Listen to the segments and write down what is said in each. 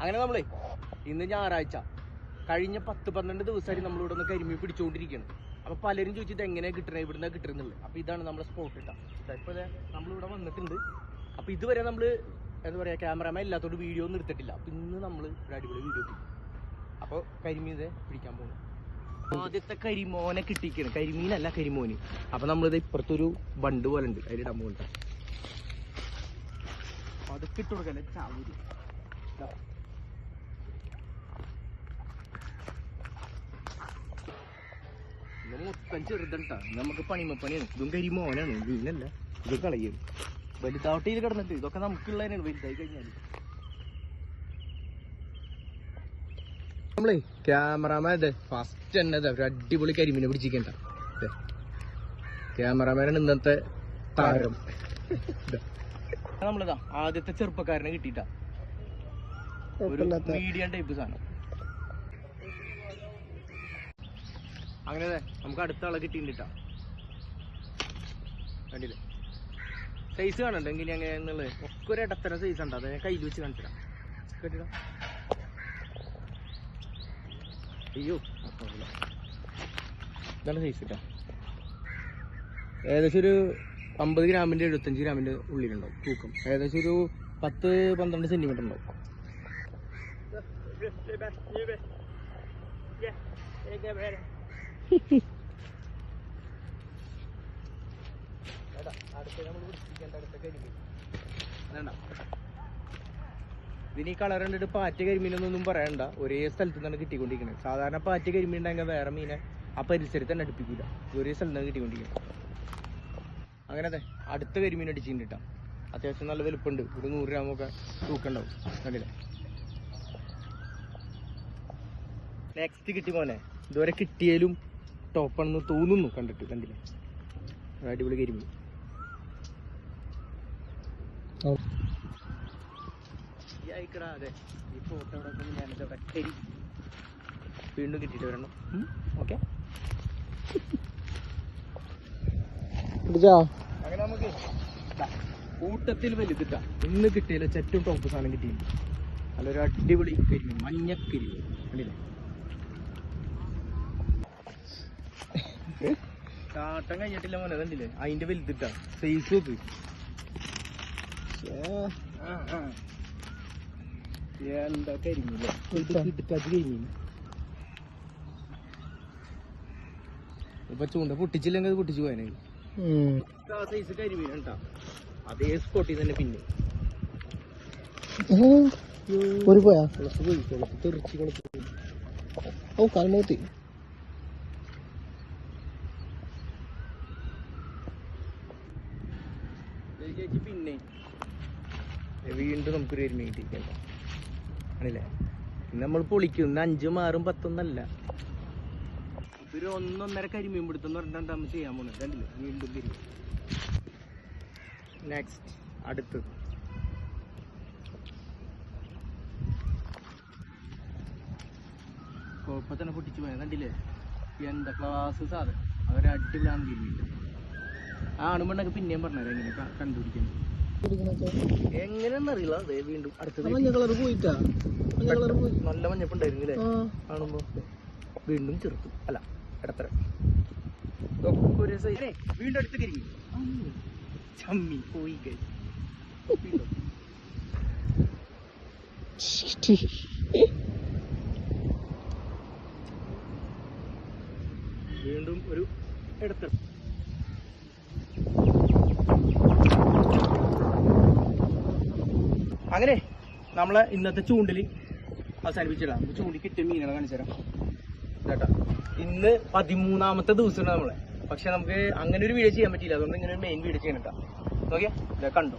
അങ്ങനെ നമ്മളെ ഇന്ന് ഞായറാഴ്ച കഴിഞ്ഞ പത്ത് പന്ത്രണ്ട് ദിവസമായിട്ട് നമ്മൾ ഇവിടെ നിന്ന് കരിമീൻ പിടിച്ചുകൊണ്ടിരിക്കുകയാണ് അപ്പൊ പലരും ചോദിച്ചത് എങ്ങനെയാ കിട്ടണേ? ഇവിടുന്ന് കിട്ടുന്നുള്ളത് അപ്പൊ ഇതാണ് നമ്മുടെ സ്പോട്ട് ഇട്ടാ. ഇപ്പൊ നമ്മളിവിടെ വന്നിട്ടുണ്ട്. അപ്പൊ ഇതുവരെ നമ്മൾ എന്താ പറയാ ക്യാമറമാൻ ഇല്ലാത്തോണ്ട് വീഡിയോ ഒന്നും എടുത്തിട്ടില്ല. അപ്പൊ ഇന്ന് നമ്മൾ ഒരു അടിപൊളി വീഡിയോ പിടിക്കും അപ്പൊ കരിമീൻ പിടിക്കാൻ പോകുന്നു ആദ്യത്തെ കരിമോനെ കിട്ടിക്കണം കരിമീനല്ല കരിമോന്. അപ്പൊ നമ്മളിത് ഇപ്പുറത്തൊരു ബണ്ട് പോലെ ഉണ്ട്. അതിലിടാൻ പോകുന്നുണ്ട് അതൊക്കെ ഇട്ട് കൊടുക്കല്ലേ ചാവൂര് മൊത്തം ചെറുതണ്ടാ? നമുക്ക് പണിമപ്പണിയാണ് ഇതും കരിമോനാണ് മീനല്ല ഇത് കളയും. വലുതാവട്ടിയിൽ കിടന്നിട്ട്. ഇതൊക്കെ നമുക്കുള്ളതിനാണ്. വലുതായി കഴിഞ്ഞാൽ നമ്മളേ ക്യാമറാമാൻ അതെ ഫസ്റ്റ് തന്നെ അതെ ഒരു അടിപൊളി കരിമീനെ പിടിച്ചിരിക്കണ്ട. ക്യാമറമാനാണ് ഇന്നത്തെ താരം. നമ്മളിതാ ആദ്യത്തെ ചെറുപ്പക്കാരനെ കിട്ടിയിട്ടാ. ഒരു മീഡിയം ടൈപ്പ് സാധനം. അങ്ങനെ ദേ, നമുക്ക് അടുത്ത ആളെ കിട്ടിയിട്ടാ കണ്ടില്ലേ? സൈസ് കാണണ്ട എങ്ങനെ എന്നുള്ളത്? ഒക്കെ ഒരു ഇടത്തരം സൈസ് ഉണ്ട്. അത് ഞാൻ കയ്യിൽ വെച്ച് കണ്ടിട്ടാ കേട്ടിടാ അയ്യോ. ഇതാണ് സൈസ് കേട്ടോ ഏകദേശം ഒരു അമ്പത് ഗ്രാമിന്റെ എഴുപത്തഞ്ച് ഗ്രാമിന്റെ ഉള്ളിലുണ്ടാവും തൂക്കം. ഏകദേശം ഒരു പത്ത് പന്ത്രണ്ട് സെന്റിമീറ്റർ ഉണ്ടാവും. ഇതിന് ഈ കളർ കണ്ടിട്ട് പാറ്റ കരിമീനൊന്നും പറയണ്ട. ഒരേ സ്ഥലത്ത് നിന്നാണ് കിട്ടിക്കൊണ്ടിരിക്കുന്നത്. സാധാരണ പാറ്റ കരിമീൻ ഉണ്ടെങ്കിൽ വേറെ മീനെ ആ പരിസരത്ത് തന്നെ അടുപ്പിക്കില്ല ഒരേ സ്ഥലത്ത് നിന്ന് കിട്ടിക്കൊണ്ടിരിക്കുന്നത്. അങ്ങനെ അതെ അടുത്ത കരിമീൻ അടിച്ചിട്ടുണ്ട് കേട്ടോ അത്യാവശ്യം നല്ല വലുപ്പമുണ്ട് ഒരു നൂറ് ഗ്രാമൊക്കെ തൂക്കണ്ടാവും കണ്ടില്ലേ? നെക്സ്റ്റ് കിട്ടി മോനെ. ഇതുവരെ കിട്ടിയാലും ടോപ്പാണെന്ന് തോന്നുന്നു കണ്ടിട്ട് കണ്ടില്ലേ? അടിപൊളി കരിമീൻ. ഈ അയക്കടാ ഈ ഫോട്ടോ അവിടെ വെക്കുമ്പോൾ അവിടെ കരി വീണ്ടും കിട്ടിയിട്ട് വരണം. ഓക്കെ അങ്ങനെ നമുക്ക് കൂട്ടത്തിൽ വലുതിട്ടാ ഇന്ന് കിട്ടിയില്ല ചെറ്റും ടോപ്പ് സാധനം കിട്ടിയിട്ടുണ്ട്. നല്ലൊരു അടിപൊളി കരിമീൻ മഞ്ഞക്കരിമീൻ കണ്ടില്ലേ? കാട്ടം കഴിഞ്ഞിട്ടില്ല മോനെ കണ്ടില്ലേ അതിന്റെ വലുതിട്ടാ. സൈസ് നോക്ക്. എന്താ കിടക്കാത്ത കരിമീൻ ഇപ്പൊ ചൂണ്ട പൊട്ടിച്ചില്ലെങ്കിൽ അത് പൊട്ടിച്ചു പോയനെ. ആ സൈസ് കരിമീൻ അതേ സ്പോട്ടിൽ തന്നെ പിന്നെ. ഒരു പോയാ? തെറിച്ച് കുളത്ത് ഓ കാൽമൂത്തി പിന്നെ വീണ്ടും നമുക്കൊരു കരിമീൻ കിട്ടിയില്ല ആണല്ലേ? നമ്മൾ പൊളിക്കും. ഇന്ന് അഞ്ചും ആറും പത്തൊന്നല്ല. ഒരു ഒന്നൊന്നര കരിമീൻ പിടുത്തം എന്ന് പറഞ്ഞിട്ട് നമ്മൾ ചെയ്യാൻ പോകുന്നത് കണ്ടില്ലേ? വീണ്ടും കരിമീൻ നെക്സ്റ്റ് അടുത്തത്. കുഴപ്പത്തന്നെ തന്നെ പൊട്ടിച്ചു പോയത് കണ്ടില്ലേ? എന്താ ക്ലാസ് സാധനം? അവരടിപൊളിയാണ് അടിപൊളിയാണ് കരിമീൻ ആണുമ്പണ്ണൊക്കെ പിന്നെയും പറഞ്ഞത് എങ്ങനെ കണ്ടുപിടിക്കുന്നത് എങ്ങനെയാണെന്നറിയില്ല അതെ വീണ്ടും അടുത്ത മഞ്ഞ കളർ പോയിട്ടാ? മഞ്ഞ കളർ പോയി. നല്ല മഞ്ഞപ്പുണ്ടായിരുന്നു അല്ലേ ആ. കാണുമ്പോ. വീണ്ടും ചെറുത്തു. അല്ല ഇടത്തര. ഒരു. ഏയ്, വീണ്ടും അടുത്ത് കരിമി ചമ്മി പോയി. വീണ്ടും ഒരു ഇടത്തര. അങ്ങനെ നമ്മളെ ഇന്നത്തെ ചൂണ്ടിൽ അവസാനിപ്പിച്ചിടാം. ചൂണ്ടി കിട്ടിയ മീനുകളെ കാണിച്ചു തരാം. കേട്ടാ ഇന്ന് പതിമൂന്നാമത്തെ ദിവസമാണ് നമ്മളെ. പക്ഷെ നമുക്ക് അങ്ങനെ ഒരു വീഡിയോ ചെയ്യാൻ പറ്റിയില്ല. അതുകൊണ്ട് ഇങ്ങനെ ഒരു മെയിൻ വീഡിയോ ചെയ്യണം കേട്ടോ നോക്കിയാ? കണ്ടോ?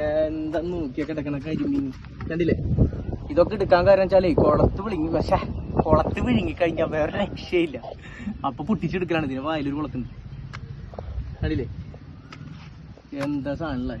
എന്താ നോക്കിയാ കിടക്കണ കരിമീൻ. കണ്ടില്ലേ? ഇതൊക്കെ എടുക്കാൻ കാരണം വെച്ചാലേ കുളത്ത് വിളിങ്ങി പക്ഷെ കുളത്ത് വിഴുങ്ങി കഴിഞ്ഞാൽ വേറെ രക്ഷയില്ല. അപ്പൊ പൊട്ടിച്ചെടുക്കലാണ് ഇതിന് വായിലൊരു കുളത്തുണ്ട്. കണ്ടില്ലേ? എന്താ സാധനല്ലേ